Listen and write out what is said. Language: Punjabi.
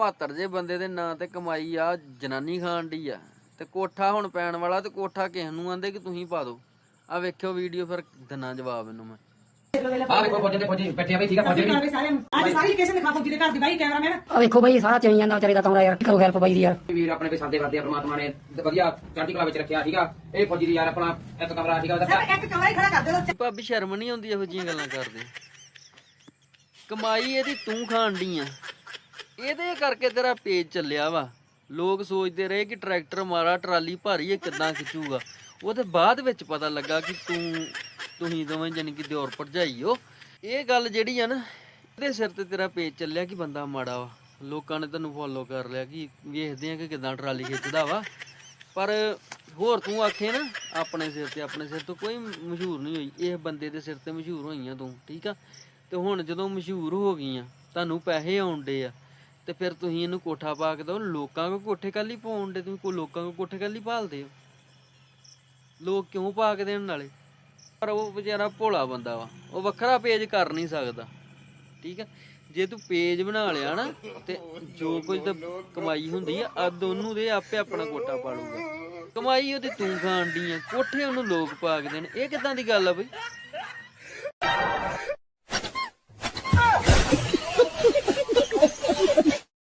ਮਾਤਰ ਜੇ ਬੰਦੇ ਦੇ ਨਾਂ ਤੇ ਕਮਾਈ ਆ ਜਨਾਨੀ ਖਾਣ ਦੀ ਆ। ਤੇ ਕੋਠਾ ਹੁਣ ਪੈਣ ਵਾਲਾ ਤੇ ਕੋਠਾ ਕਿਸ ਨੂੰ ਆਂਦੇ ਕਿ ਤੁਸੀਂ ਪਾ ਦਿਓ ਆ ਵੇਖਿਓ ਵੀਡੀਓ ਫਿਰ ਦਿਨਾਂ ਜਵਾਬ ਇਹਨੂੰ ਮੈਂ। ਆ ਵੇਖੋ ਫੌਜੀ ਦੇ ਫੌਜੀ ਬੈਠੇ ਆ ਬਈ ਠੀਕ ਆ ਫੌਜੀ ਵੀ। ਸਾਰਿਆਂ ਨੂੰ ਅੱਜ ਸਾਰੀ ਲੋਕੇਸ਼ਨ ਦਿਖਾ ਫੌਜੀ ਦੇ ਘਰ ਦੀ ਬਾਈ ਕੈਮਰਾਮੈਨ ਆ ਵੇਖੋ ਬਾਈ ਸਾਰਾ ਚਈ ਜਾਂਦਾ ਵਿਚਾਰੇ ਦਾ ਤੌੜਾ ਯਾਰ ਕਰੋ ਹੈਲਪ ਬਾਈ ਦੀ ਯਾਰ। ਵੀਰ ਆਪਣੇ ਵੀ ਸਾਦੇ ਵਰਦੇ ਆ ਪ੍ਰਮਾਤਮਾ ਨੇ ਤੇ ਵਧੀਆ ਚੜ੍ਹਦੀ ਕਲਾ ਵਿੱਚ ਰੱਖਿਆ ਠੀਕ ਆ। ਇਹ ਫੌਜੀ ਦੀ ਯਾਰ ਆਪਣਾ ਇੱਕ ਕਮਰਾ ਠੀਕ ਆ ਉਹਦਾ ਸਰ ਇੱਕ ਕਮਰਾ ਹੀ ਖੜਾ ਕਰ ਦੇ ਭਾਬੀ ਸ਼ਰਮ ਨਹੀਂ ਆਉਂਦੀ ਇਹੋ ਜਿਹੀਆਂ ਗੱਲਾਂ ਕਰਦੇ। ਕਮਾਈ ਇਹਦੀ ਤੂੰ ਖਾਣ ਦੀ ਆ। ਇਹਦੇ ਕਰਕੇ ਤੇਰਾ ਪੇਜ ਚੱਲਿਆ ਵਾ। ਲੋਕ ਸੋਚਦੇ ਰਹੇ ਕਿ ਟਰੈਕਟਰ ਮਾਰਾ, ਟਰਾਲੀ ਭਾਰੀ ਹੈ ਕਿੱਦਾਂ ਖਿੱਚੂਗਾ। ਉਹਦੇ ਬਾਅਦ ਵਿੱਚ ਪਤਾ ਲੱਗਾ ਕਿ ਤੂੰ, ਤੁਸੀਂ ਦੋਵੇਂ ਜਾਨੀ ਕਿ ਦਿਓਰ ਭਰਜਾਈ ਹੋ। ਇਹ ਗੱਲ ਜਿਹੜੀ ਆ ਨਾ, ਇਹਦੇ ਸਿਰ ਤੇ ਤੇਰਾ ਪੇਜ ਚੱਲਿਆ ਕਿ ਬੰਦਾ ਮਾੜਾ ਵਾ। ਲੋਕਾਂ ਨੇ ਤੈਨੂੰ ਫੋਲੋ ਕਰ ਲਿਆ ਕਿ ਵੇਖਦੇ ਆ ਕਿ ਕਿਦਾਂ ਟਰਾਲੀ ਖਿੱਚਦਾ ਵਾ। ਪਰ ਹੋਰ ਤੂੰ ਆਖੇ ਨਾ, ਆਪਣੇ ਸਿਰ ਤੇ, ਆਪਣੇ ਸਿਰ ਤੋਂ ਕੋਈ ਮਸ਼ਹੂਰ ਨਹੀਂ ਹੋਈ। ਇਹ ਬੰਦੇ ਦੇ ਸਿਰ ਤੇ ਮਸ਼ਹੂਰ ਹੋਈਆਂ ਤੂੰ, ਠੀਕ ਆ? ਤੇ ਹੁਣ ਜਦੋਂ ਮਸ਼ਹੂਰ ਹੋ ਗਈਆਂ, ਤੁਹਾਨੂੰ ਪੈਸੇ ਆਉਂਦੇ ਆ। ਤੇ ਫਿਰ ਤੁਸੀਂ ਇਹਨੂੰ ਕੋਠਾ ਪਾ ਕੇ ਦੋ ਲੋਕਾਂ ਕੋ ਕੋਠੇ ਕੱਲ ਹੀ ਪਾਉਂਦੇ ਤੁਸੀਂ, ਕੋ ਲੋਕਾਂ ਕੋ ਕੋਠੇ ਕੱਲ ਹੀ ਭਾਲਦੇ ਹੋ। ਲੋਕ ਕਿਉਂ ਪਾ ਕੇ ਦੇਣ ਨਾਲੇ? ਪਰ ਉਹ ਵਿਚਾਰਾ ਭੋਲਾ ਬੰਦਾ ਵਾ, ਉਹ ਵੱਖਰਾ ਪੇਜ ਕਰ ਨਹੀਂ ਸਕਦਾ, ਠੀਕ ਆ? ਜੇ ਤੂੰ ਪੇਜ ਬਣਾ ਲਿਆ ਨਾ, ਤੇ ਜੋ ਕੁਝ ਤਾਂ ਕਮਾਈ ਹੁੰਦੀ ਆ ਅੱਧ ਉਹਨੂੰ ਦੇ ਆਪੇ ਆਪਣਾ ਕੋਟਾ ਪਾ ਲੂਗਾ ਕਮਾਈ ਉਹਦੀ ਤੂੰ ਖਾਣ ਦੀ ਆ, ਕੋਠੇ ਉਹਨੂੰ ਲੋਕ ਪਾ ਕੇ ਦੇਣ, ਇਹ ਕਿਦਾਂ ਦੀ ਗੱਲ ਆ ਬਈ?